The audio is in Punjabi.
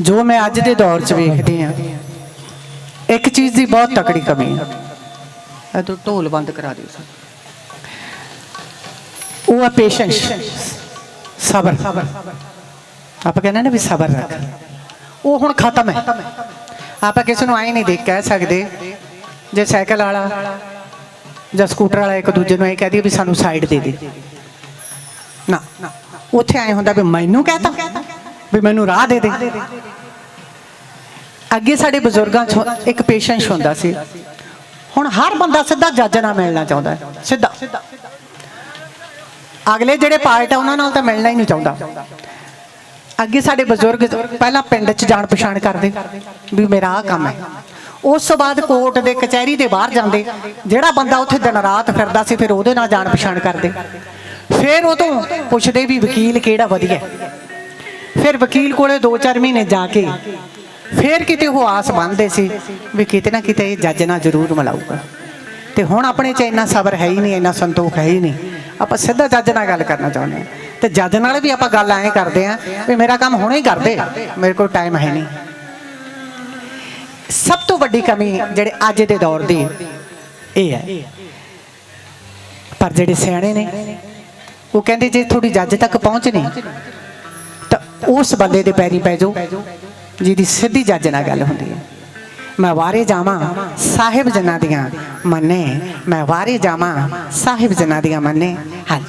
ਜੋ ਮੈਂ ਅੱਜ ਦੇ ਦੌਰ 'ਚ ਵੇਖਦੀ ਆ ਇੱਕ ਚੀਜ਼ ਦੀ ਬਹੁਤ ਤਕੜੀ ਕਮੀ ਹੈ। ਇਹ ਤੋਂ ਢੋਲ ਬੰਦ ਕਰਾ ਦਿਓ ਸਰ। ਉਹ ਹੈ ਪੇਸ਼ੈਂਸ ਸਬਰ। ਆਪਾਂ ਕਹਿੰਦੇ ਨੇ ਵੀ ਸਬਰ ਰੱਖ। ਉਹ ਹੁਣ ਖਤਮ ਹੈ। ਆਪਾਂ ਕਿਸੇ ਨੂੰ ਆਏ ਨਹੀਂ ਦੇਖ ਕਹਿ ਸਕਦੇ ਜੇ ਸਾਈਕਲ ਵਾਲਾ ਜਾਂ ਸਕੂਟਰ ਵਾਲਾ ਇੱਕ ਦੂਜੇ ਨੂੰ ਇਹ ਕਹਿ ਦਈਏ ਵੀ ਸਾਨੂੰ ਸਾਈਡ ਦੇ ਦੇ। ਨਾ। ਉੱਥੇ ਆਏ ਹੁੰਦਾ ਵੀ ਮੈਨੂੰ ਕਹਤਾ। ਵੀ ਮੈਨੂੰ ਰਾਹ ਦੇ ਦੇ। ਅੱਗੇ ਸਾਡੇ ਬਜ਼ੁਰਗਾਂ 'ਚ ਇੱਕ ਪੇਸ਼ੈਂਸ ਹੁੰਦਾ ਸੀ। ਹੁਣ ਹਰ ਬੰਦਾ ਸਿੱਧਾ ਜੱਜ ਨਾਲ ਮਿਲਣਾ ਚਾਹੁੰਦਾ ਹੈ। ਸਿੱਧਾ। ਅਗਲੇ ਜਿਹੜੇ ਪਾਰਟ ਆ, ਉਹਨਾਂ ਨਾਲ ਤਾਂ ਮਿਲਣਾ ਹੀ ਨਹੀਂ ਚਾਹੁੰਦਾ। ਅੱਗੇ ਸਾਡੇ ਬਜ਼ੁਰਗ ਪਹਿਲਾਂ ਪਿੰਡ 'ਚ ਜਾਣ ਪਛਾਣ ਕਰਦੇ, ਵੀ ਮੇਰਾ ਆਹ ਕੰਮ ਹੈ। ਉਸ ਤੋਂ ਬਾਅਦ ਕੋਰਟ ਦੇ ਕਚਹਿਰੀ ਦੇ ਬਾਹਰ ਜਾਂਦੇ, ਜਿਹੜਾ ਬੰਦਾ ਉੱਥੇ ਦਿਨ ਰਾਤ ਫਿਰਦਾ ਸੀ, ਫਿਰ ਉਹਦੇ ਨਾਲ ਜਾਣ ਪਛਾਣ ਕਰਦੇ। ਫਿਰ ਉਹ ਤੋਂ ਪੁੱਛਦੇ ਵੀ ਵਕੀਲ ਕਿਹੜਾ ਵਧੀਆ ਫਿਰ ਵਕੀਲ ਕੋਲੇ 2-4 ਮਹੀਨੇ ਜਾ ਕੇ ਫਿਰ ਕਿਤੇ ਉਹ ਆਸ ਬੰਨਦੇ ਸੀ ਵੀ ਕਿਤੇ ਨਾ ਕਿਤੇ ਇਹ ਜੱਜ ਨਾਲ ਜ਼ਰੂਰ ਮਿਲਾਊਗਾ। ਤੇ ਹੁਣ ਆਪਣੇ 'ਚ ਇੰਨਾ ਸਬਰ ਹੈ ਹੀ ਨਹੀਂ, ਇੰਨਾ ਸੰਤੋਖ ਹੈ ਹੀ ਨਹੀਂ। ਆਪਾਂ ਸਿੱਧਾ ਜੱਜ ਨਾਲ ਗੱਲ ਕਰਨਾ ਚਾਹੁੰਦੇ ਹਾਂ। ਤੇ ਜੱਜ ਨਾਲ ਵੀ ਆਪਾਂ ਗੱਲ ਐਂ ਕਰਦੇ ਆਂ ਵੀ ਮੇਰਾ ਕੰਮ ਹੁਣੇ ਹੀ ਕਰਦੇ ਮੇਰੇ ਕੋਲ ਟਾਈਮ ਹੈ ਨਹੀਂ। ਸਭ ਤੋਂ ਵੱਡੀ ਕਮੀ ਜਿਹੜੇ ਅੱਜ ਦੇ ਦੌਰ ਦੀ ਇਹ ਹੈ। ਪਰ ਜਿਹੜੇ ਸਿਆਣੇ ਨੇ, ਉਹ ਕਹਿੰਦੇ ਜੇ ਥੋੜੀ ਜੱਜ ਤੱਕ ਪਹੁੰਚ ਨਹੀਂ ਉਸ ਬੰਦੇ ਦੇ ਪੈਰੀ ਪੈ ਜਾਓ, ਜਿਹਦੀ ਸਿੱਧੀ ਜੱਜ ਨਾਲ ਗੱਲ ਹੁੰਦੀ ਹੈ। ਮੈਂ ਵਾਰੇ ਜਾਵਾਂ, ਸਾਹਿਬ ਜਨਾਂ ਦੀਆਂ ਮੰਨੇ। ਮੈਂ ਵਾਰੇ ਜਾਵਾਂ, ਸਾਹਿਬ ਜਨਾਂ ਦੀਆਂ ਮੰਨੇ। ਹਾਂਜੀ